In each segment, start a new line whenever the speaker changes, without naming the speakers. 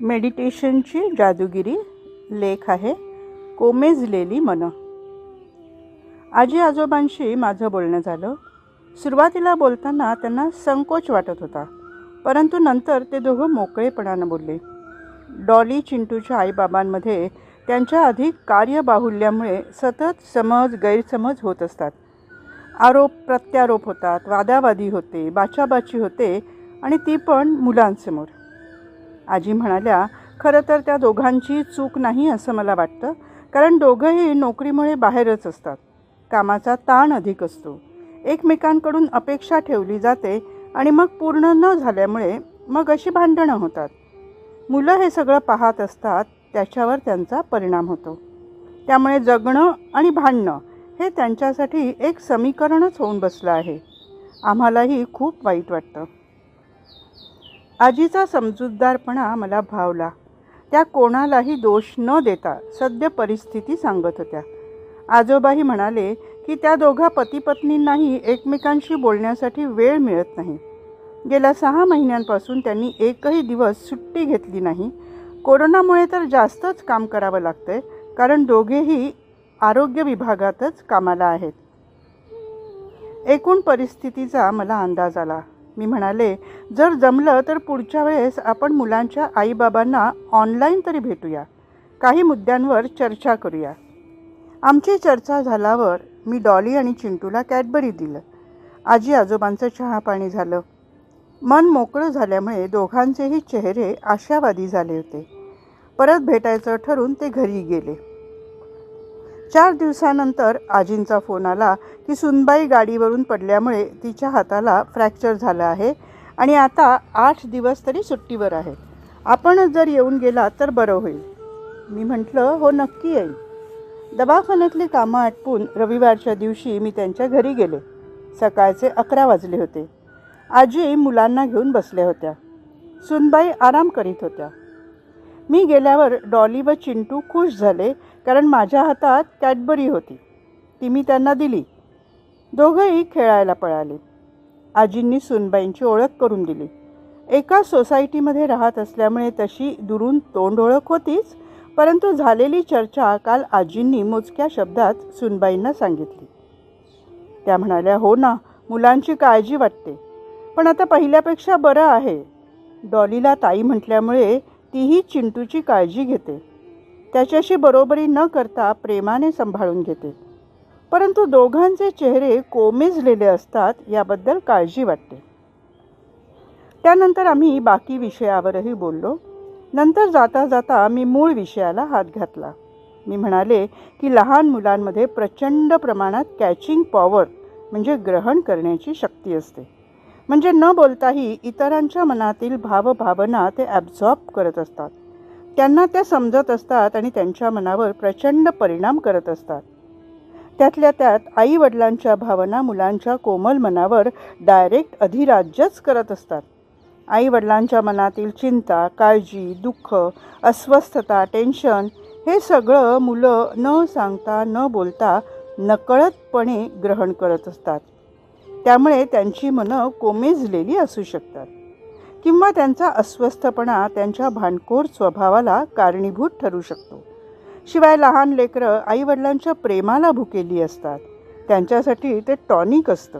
मेडिटेशनची जादूगिरी लेख आहे. कोमेजलेली मनं. आजी आजोबांशी माझं बोलणं झालं. सुरुवातीला बोलताना त्यांना संकोच वाटत होता. परंतु नंतर ते दोघं मोकळेपणानं बोलले. डॉली चिंटूच्या आईबाबांमध्ये त्यांच्या अधिक कार्यबाहुल्यामुळे सतत समज गैरसमज होत असतात. आरोप प्रत्यारोप होतात वादावादी होते बाचाबाची होते आणि ती पण मुलांसमोर. आजी म्हणाल्या खरं तर त्या दोघांची चूक नाही असं मला वाटतं कारण दोघंही नोकरीमुळे बाहेरच असतात. कामाचा ताण अधिक असतो. एकमेकांकडून अपेक्षा ठेवली जाते आणि मग पूर्ण न झाल्यामुळे मग अशी भांडणं होतात. मुलं हे सगळं पाहत असतात त्याच्यावर त्यांचा परिणाम होतो. त्यामुळे जगणं आणि भांडणं हे त्यांच्यासाठी एक समीकरणच होऊन बसलं आहे. आम्हालाही खूप वाईट वाटतं. आजीचा समजूतदारपणा मला भावला. त्या कोणालाही दोष न देता सद्य परिस्थिती सांगत होत्या. आजोबाही म्हणाले की त्या दोघा पतीपत्नींनाही एकमेकांशी बोलण्यासाठी वेळ मिळत नाही. गेल्या सहा महिन्यांपासून त्यांनी एकही दिवस सुट्टी घेतली नाही. कोरोनामुळे तर जास्तच काम करावं लागतंय कारण दोघेही आरोग्य विभागातच कामाला आहेत. एकूण परिस्थितीचा मला अंदाज आला. मी म्हणाले जर जमलं तर पुढच्या वेळेस आपण मुलांच्या आईबाबांना ऑनलाईन तरी भेटूया. काही मुद्द्यांवर चर्चा करूया. आमची चर्चा झाल्यावर मी डॉली आणि चिंटूला कॅडबरी दिलं. आजी आजोबांचं चहापाणी झालं. मन मोकळं झाल्यामुळे दोघांचेही चेहरे आशावादी झाले होते. परत भेटायचं ठरून ते घरी गेले. चार दिवसानंतर आजींचा फोन आला की सुनबाई गाडीवरून पडल्यामुळे तिच्या हाताला फ्रॅक्चर झालं आहे आणि आता आठ दिवस तरी सुट्टीवर आहे. आपणच जर येऊन गेला तर बरं होईल. मी म्हटलं हो नक्की येईल दवाखान्यातली कामं आटपून रविवारच्या दिवशी मी त्यांच्या घरी गेले. सकाळचे अकरा वाजले होते. आजी मुलांना घेऊन बसल्या होत्या. सुनबाई आराम करीत होत्या. मी गेल्यावर डॉली व चिंटू खुश झाले कारण माझ्या हातात कॅडबरी होती. ती मी त्यांना दिली. दोघंही खेळायला पळाले. आजींनी सुनबाईंची ओळख करून दिली. एका सोसायटीमध्ये राहत असल्यामुळे तशी दुरून तोंड ओळख होतीच परंतु झालेली चर्चा काल आजींनी मोजक्या शब्दात सुनबाईंना सांगितली. त्या म्हणाल्या हो ना मुलांची काळजी वाटते. पण आता पहिल्यापेक्षा बरं आहे. डॉलीला ताई म्हटल्यामुळे तीही चिंटूची काळजी घेते. त्याच्याशी बरोबरी न करता प्रेमाने सांभाळून घेते. परंतु दोघांचे चेहरे कोमेजलेले असतात याबद्दल काळजी वाटते. त्यानंतर आम्ही बाकी विषयावरही बोललो. नंतर जाता जाता मी मूळ विषयाला हात घातला. मी म्हणाले की लहान मुलांमध्ये प्रचंड प्रमाणात कॅचिंग पॉवर म्हणजे ग्रहण करण्याची शक्ती असते. म्हणजे न बोलताही इतरांच्या मनातील भावभावना ते ॲब्झॉर्ब करत असतात. त्यांना त्या समजत असतात आणि त्यांच्या मनावर प्रचंड परिणाम करत असतात. त्यातल्या त्यात आई वडिलांच्या भावना मुलांच्या कोमल मनावर डायरेक्ट अधिराज्यच करत असतात. आई वडिलांच्या मनातील चिंता काळजी दुःख अस्वस्थता टेन्शन हे सगळं मुलं न सांगता न बोलता नकळतपणे ग्रहण करत असतात. त्यामुळे त्यांची मनं कोमेजलेली असू शकतात. किंवा त्यांचा अस्वस्थपणा त्यांच्या भांडखोर स्वभावाला कारणीभूत ठरू शकतो. शिवाय लहान लेकरं आईवडिलांच्या प्रेमाला भुकेली असतात. त्यांच्यासाठी ते टॉनिक असतं.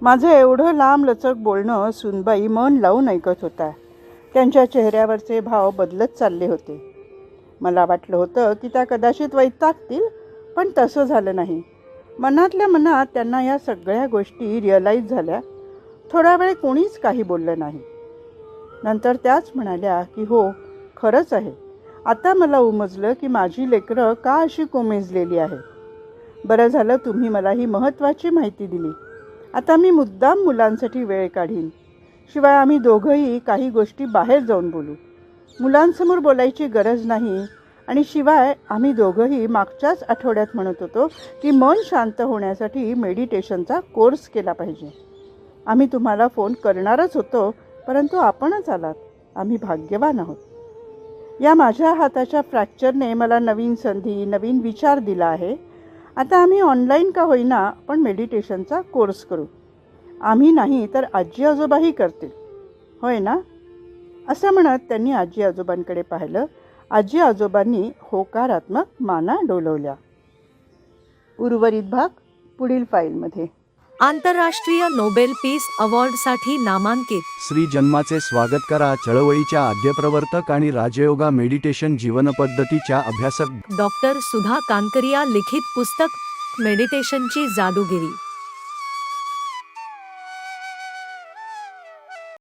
माझं एवढं लांब लचक बोलणं सुनबाई मन लावून ऐकत होता त्यांच्या चेहऱ्यावरचे भाव बदलत चालले होते. मला वाटलं होतं की त्या कदाचित वैतागतील पण तसं झालं नाही. मनातल्या मनात त्यांना या सगळ्या गोष्टी रिअलाईज झाल्या. थोडा वेळ कोणीच काही बोललं नाही. नंतर त्याच म्हणाल्या की हो खरंच आहे. आता मला उमजलं की माझी लेकरं का अशी कोमेजलेली आहे बरं झालं तुम्ही मला ही महत्त्वाची माहिती दिली. आता मी मुद्दाम मुलांसाठी वेळ काढीन. शिवाय आम्ही दोघंही काही गोष्टी बाहेर जाऊन बोलू. मुलांसमोर बोलायची गरज नाही. आणि शिवाय आम्ही दोघंही मागच्याच आठवड्यात म्हणत होतो की मन शांत होण्यासाठी मेडिटेशनचा कोर्स केला पाहिजे. आम्ही तुम्हाला फोन करणारच होतो परंतु आपणच आलात. आम्ही भाग्यवान आहोत. या माझ्या हाताच्या फ्रॅक्चरने मला नवीन संधी नवीन विचार दिला आहे. आता आम्ही ऑनलाईन का होईना पण मेडिटेशनचा कोर्स करू. आम्ही नाही तर आजी आजोबाही करतील. होय ना? असं म्हणत त्यांनी आजी आजोबांकडे पाहिलं. आजी आजोबांनी होकारात्मक माना डोलवल्या. उर्वरित भाग पुढील फाईलमध्ये.
आंतरराष्ट्रीय नोबेल पीस अवॉर्डसाठी नामांकित.
श्री जन्माचे स्वागत करा चळवळीच्या आद्यप्रवर्तक आणि राजयोगा मेडिटेशन जीवनपद्धतीच्या अभ्यासक
डॉक्टर सुधा कानकरिया लिखित पुस्तक मेडिटेशनची जादूगिरी.